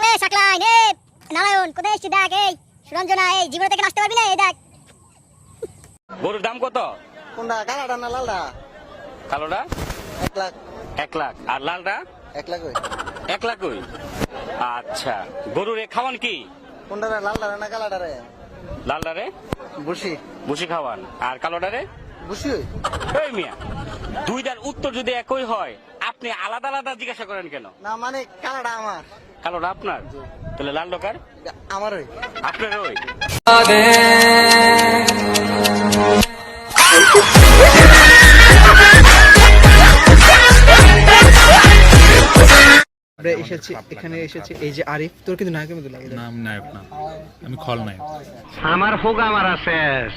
কয়ে সাকলাই নে। নারায়ণ কোথায় এসছি দেখ এই? সুরঞ্জনা এই জীবন থেকে নাচতে পারবি না এই দেখ। গরুর দাম কত? কোনটা কালাটা না লালটা? কালোটা? এক লাখ। এক লাখ। আর লালটা? এক লাখ ওই এক লাখ ওই আচ্ছা। গরুর এ খাওয়ান কি? কোনটা রে লালটা না কালাটা রে? লালটারে বুসি। বুসি খাওয়ান। আর কালোটারে বুসি ওই। এই মিয়া দুইটার উত্তর যদি একই হয় আপনি আলাদা আলাদা জিজ্ঞাসা করেন কেন? না মানে কালাটা আমার। কালোটা আপনার? তাহলে লাল ডকার আমার ওই আপনার ওই। আমরা এসেছি এখানে এসেছি এই যে আরিফ তোর কিন্তু নায়কের মতো লাগে না আমি নায়ক না। আমি খল নায়ক। আমার হোগা মারা শেষ।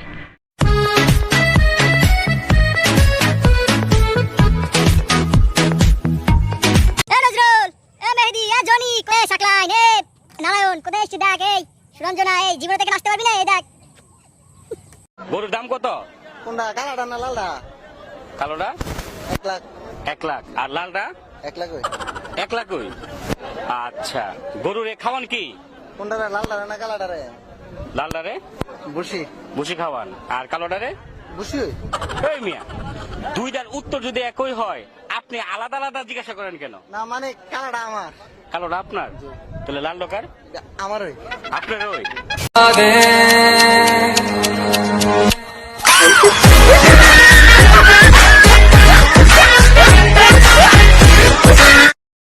মেহেদি এ জনি কয়ে সাকলাই নে নারায়ণ কোথায় এসছি দেখ এই? সুরঞ্জনা এই জীবন থেকে নাচতে পারবি না এই দেখ। গরুর দাম কত? কোনটা কালাটা না লালটা? কালোটা? এক লাখ। এক লাখ। আর লালটা? এক লাখ ওই। এক লাখ ওই। আচ্ছা। গরুর এ খাওয়ান কি? কোনটা রে লালটা না কালাটা রে? লালটারে বুসি। বুসি খাওয়ান। আর কালোটারে বুসি ওই। এই মিয়া দুইটার উত্তর যদি একই হয় আপনি আলাদা আলাদা জিজ্ঞাসা করেন কেন? না মানে কালাটা আমার। কালোটা আপনার? তাহলে লাল ডকার আমার ওই আপনার ওই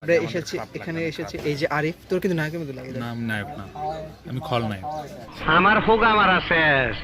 আমরা এসেছি এখানে এসেছি এই যে আরিফ তোর কিন্তু নায়কের মতো লাগে। না নায়ক না। আমি খল নায়ক। আমার হোগা মারা শেষ